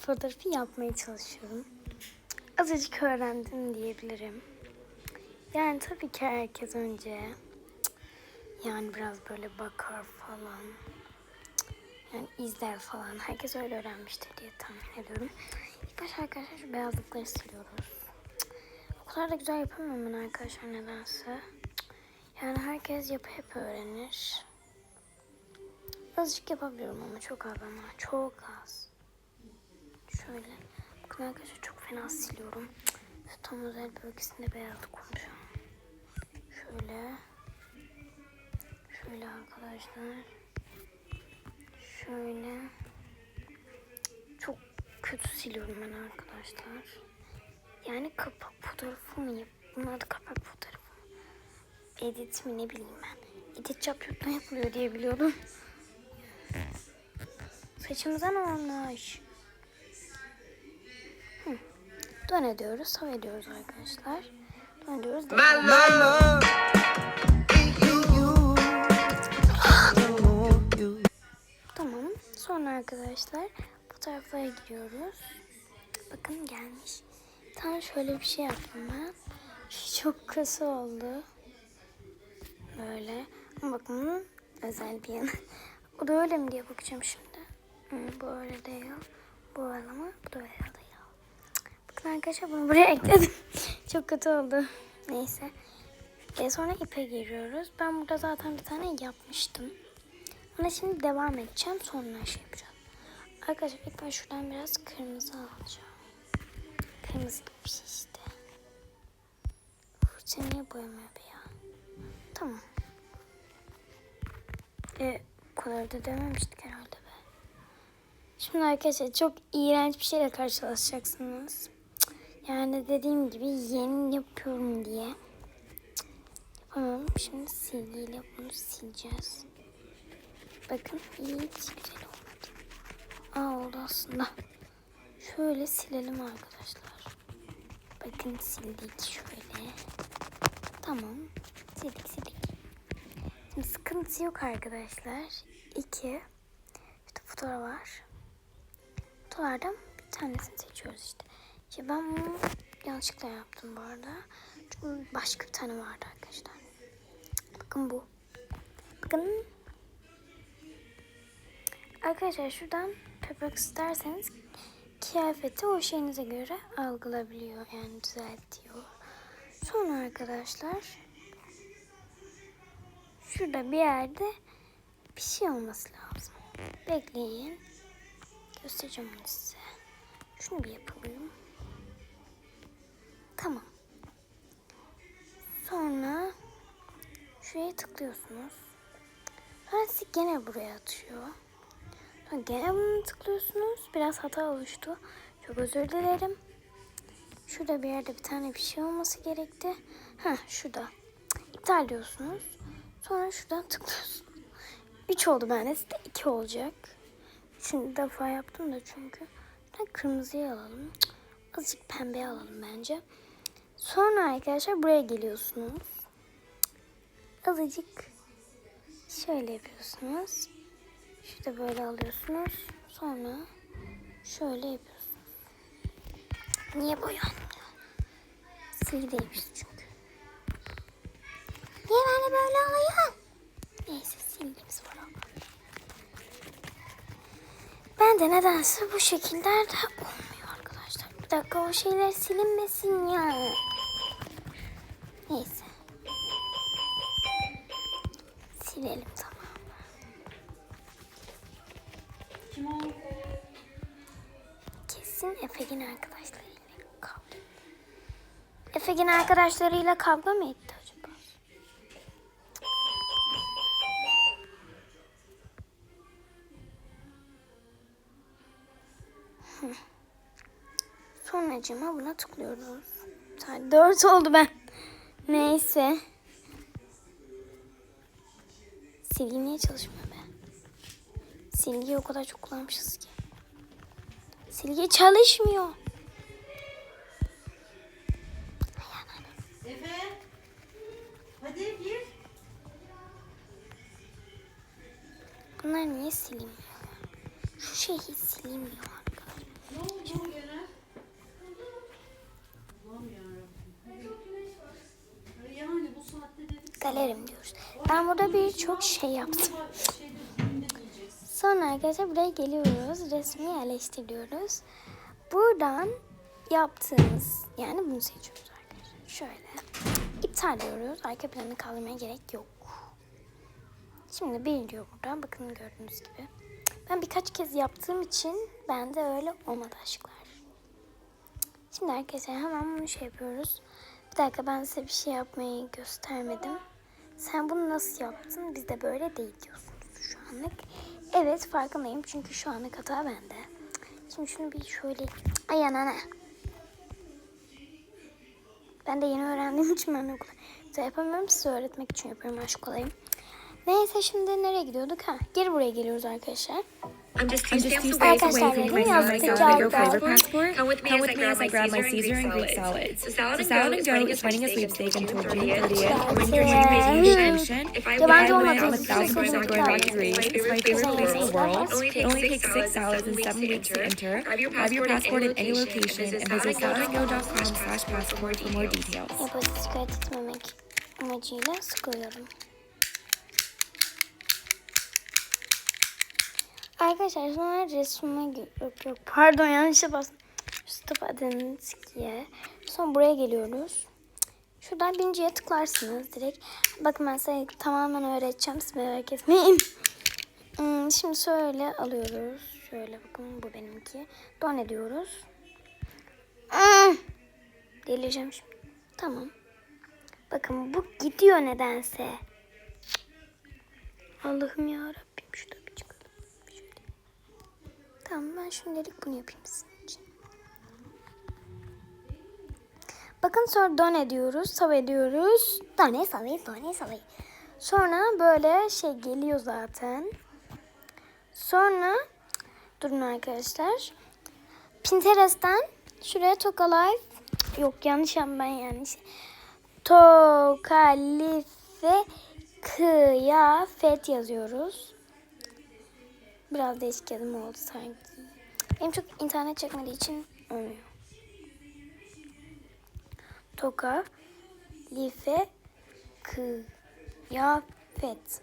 fotoğrafı yapmaya çalışıyorum. Azıcık öğrendim diyebilirim. Yani tabii ki herkes önce yani biraz böyle bakar falan. Yani izler falan. Herkes öyle öğrenmiştir diye tahmin ediyorum. İlk başta arkadaşlar şu beyazlıkları siliyoruz. O kadar da güzel yapamıyorum ben arkadaşlar nedense. Yani herkes yapı hep öğrenir. Azıcık yapabiliyorum ama çok az ama çok az. Şöyle. Bakın arkadaşlar çok fena siliyorum. Tam özel bölgesinde beyazlık olmuş. Şöyle. Şöyle arkadaşlar. Şöyle. Çok kötü siliyorum ben arkadaşlar. Yani kapak fotoğrafı mı? Bunun adı kapak fotoğrafı. Edit mi ne bileyim ben. Edit CapCut'tan yapılıyor diye biliyordum. Saçımıza ne olmuş? Dön ediyoruz, hava ediyoruz arkadaşlar. Dön ediyoruz. Love. You. Tamam. Sonra arkadaşlar fotoğraflara giriyoruz. Bakın gelmiş. Tam şöyle bir şey yaptım ben. Çok kısa oldu. Böyle. Ama bakın özel bir yanı. O da öyle mi diye bakacağım şimdi. Hı, bu öyle değil. Bu öyle ama bu da öyle arkadaşlar bunu buraya ekledim. çok kötü oldu. Neyse. E, sonra ipe giriyoruz. Ben burada zaten bir tane yapmıştım. Ona şimdi devam edeceğim. Sonra şey yapacağım. Arkadaşlar ilk ben şuradan biraz kırmızı alacağım. Kırmızı gibi bir şey işte. Fırça niye boyamıyor be ya? Tamam. E, bu kadar da dememiştik herhalde be. Şimdi arkadaşlar çok iğrenç bir şeyle karşılaşacaksınız. Yani dediğim gibi yeni yapıyorum diye. Yapamam. Şimdi silgiyle bunu sileceğiz. Bakın hiç güzel olmadı. Aa oldu aslında. Şöyle silelim arkadaşlar. Bakın sildik şöyle. Tamam. Sildik sildik. Şimdi sıkıntı yok arkadaşlar. İki. İşte fotoğraf var. Fotoğraflardan bir tanesini seçiyoruz işte. İşte ben bunu yanlışlıkla yaptım bu arada. Çünkü başka bir tane vardı arkadaşlar. Bakın bu. Bakın Arkadaşlar şuradan pepek isterseniz kıyafeti o şeyinize göre algılabiliyor yani düzeltiyor. Sonra arkadaşlar şurada bir yerde bir şey olması lazım. Bekleyin. Göstereceğim size. Şunu bir yapalım. Tamam. Sonra şuraya tıklıyorsunuz. Sonra sizi gene buraya atıyor. Sonra gene bunu tıklıyorsunuz. Biraz hata oluştu. Çok özür dilerim. Şurada bir yerde bir tane bir şey olması gerekti. Ha şurada. İptal diyorsunuz. Sonra şuradan tıklıyorsunuz. 3 oldu bende. Sizde 2 olacak. Üçüncü defa yaptım da çünkü. Ben kırmızıyı alalım. Cık, Azıcık pembe alalım bence. Sonra arkadaşlar buraya geliyorsunuz. Azıcık şöyle yapıyorsunuz. Şurada böyle alıyorsunuz. Sonra şöyle yapıyorsunuz. Niye boyanmıyor? Silgi değmiş çünkü. Niye ben de böyle alayım? Neyse silgimiz var. Ben de nedense bu şekillerde olmuyor arkadaşlar. Bir dakika o şeyler silinmesin ya. Neyse. Silelim tamam. Kesin Efe'nin arkadaşlarıyla kavga. Efe'nin arkadaşlarıyla kavga mı etti acaba? Hı. Sonracıma buna tıklıyoruz. Saat 4 oldu ben. Neyse. Silgi niye çalışmıyor be? Silgiyi o kadar çok kullanmışız ki. Silgi çalışmıyor. Efe. Hadi gir. Bunlar niye silinmiyor? Şu şey hiç silinmiyor arkadaşlar. Ne oldu? Gösterelim diyoruz. Ben burada birçok şey yaptım. Sonra arkadaşlar buraya geliyoruz. Resmi yerleştiriyoruz. Buradan yaptığımız yani bunu seçiyoruz arkadaşlar. Şöyle iptal diyoruz. Arka planı kaldırmaya gerek yok. Şimdi bir diyor burada. Bakın gördüğünüz gibi. Ben birkaç kez yaptığım için bende öyle olmadı aşklar. Şimdi arkadaşlar hemen bunu şey yapıyoruz. Bir dakika ben size bir şey yapmayı göstermedim. Sen bunu nasıl yaptın? Biz de böyle değil diyorsunuz şu anlık. Evet farkındayım çünkü şu anlık hata bende. Şimdi şunu bir şöyle... Ay anana. Ben de yeni öğrendiğim için ben okula güzel yapamıyorum. Size öğretmek için yapıyorum aşk olayım. Neyse şimdi nereye gidiyorduk? Ha, geri buraya geliyoruz arkadaşlar. I'm just two stamps away from my salad and vinegar flavor passport. Come with me as I grab my Caesar and Greek salad. So salad and dough is winning a sweepstake in 2030. When you're vacation, if I went on a thousand percent going back to Greece, it's my favorite place in the world. It only takes six hours and seven weeks to enter. Grab your passport at any location and visit saladandgo.com slash passport for more details. Yapacağız kaydet tutmamak amacıyla sıkıyorum. Arkadaşlar sonra resme yok yok pardon yanlışa bastım. Stop Adenski'ye. Sonra buraya geliyoruz. Şuradan birinciye tıklarsınız direkt. Bakın ben size tamamen öğreteceğim. Siz merak etmeyin. Hmm, şimdi şöyle alıyoruz. Şöyle bakın bu benimki. Don ediyoruz. Hmm. Delireceğim şimdi. Tamam. Bakın bu gidiyor nedense. Allah'ım ya Rabbim. Şöyle. Tamam ben şimdilik bunu yapayım sizin için. Bakın sonra don ediyoruz, sav ediyoruz. Done, savı, done, savı. Sonra böyle şey geliyor zaten. Sonra durun arkadaşlar. Pinterest'ten şuraya Toka Life yok yanlış yaptım ben yanlış. Tokalife kıyafet yazıyoruz. Biraz değişik yazım oldu sanki. Benim çok internet çekmediği için olmuyor. Toka life kıyafet.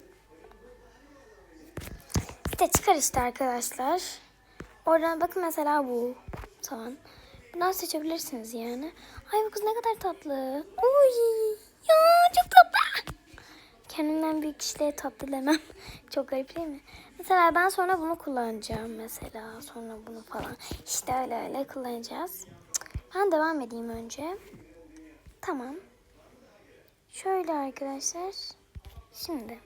İşte çıkar işte arkadaşlar. Oradan bakın mesela bu. Tamam. Bundan seçebilirsiniz yani. Ay bu kız ne kadar tatlı. Uy. Ya çok tatlı. Kendimden büyük kişiliğe tatlı demem. çok garip değil mi? Mesela ben sonra bunu kullanacağım mesela. Sonra bunu falan. İşte öyle öyle kullanacağız. Ben devam edeyim önce. Tamam. Şöyle arkadaşlar. Şimdi.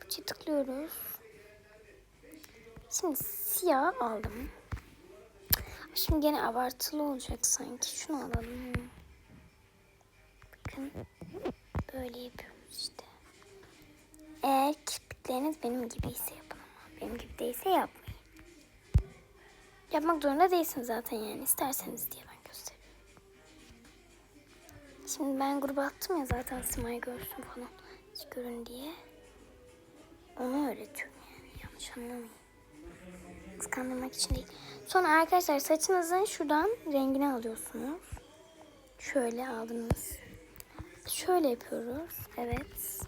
Bıçı tıklıyoruz. Şimdi siyah aldım. Şimdi gene abartılı olacak sanki. Şunu alalım. Bakın. Böyle yapıyoruz işte. Eğer kirpikleriniz benim gibi ise yapın ama benim gibi değilse yapmayın. Yapmak zorunda değilsiniz zaten yani. isterseniz diye ben gösteriyorum. Şimdi ben gruba attım ya zaten Simay görsün falan. Görün diye. Onu öğretiyorum yani. Yanlış anlamayın. Kıskandırmak için değil. Sonra arkadaşlar saçınızın şuradan rengini alıyorsunuz. Şöyle aldınız. Şöyle yapıyoruz. Evet.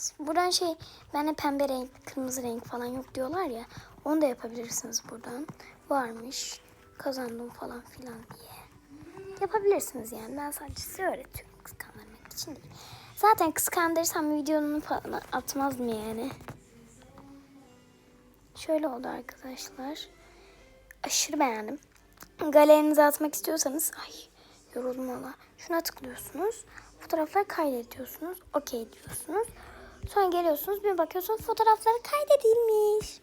Kadvinlerimiz. Buradan şey bende pembe renk, kırmızı renk falan yok diyorlar ya. Onu da yapabilirsiniz buradan. Varmış. Kazandım falan filan diye. Yapabilirsiniz yani. Ben sadece size öğretiyorum kıskandırmak için değil. Zaten kıskandırırsam videonun falan atmazdım yani. Şöyle oldu arkadaşlar. Aşırı beğendim. Galerinize atmak istiyorsanız ay yoruldum valla. Şuna tıklıyorsunuz. Fotoğrafları kaydediyorsunuz. Okey diyorsunuz. Sonra geliyorsunuz bir bakıyorsunuz fotoğrafları kaydedilmiş.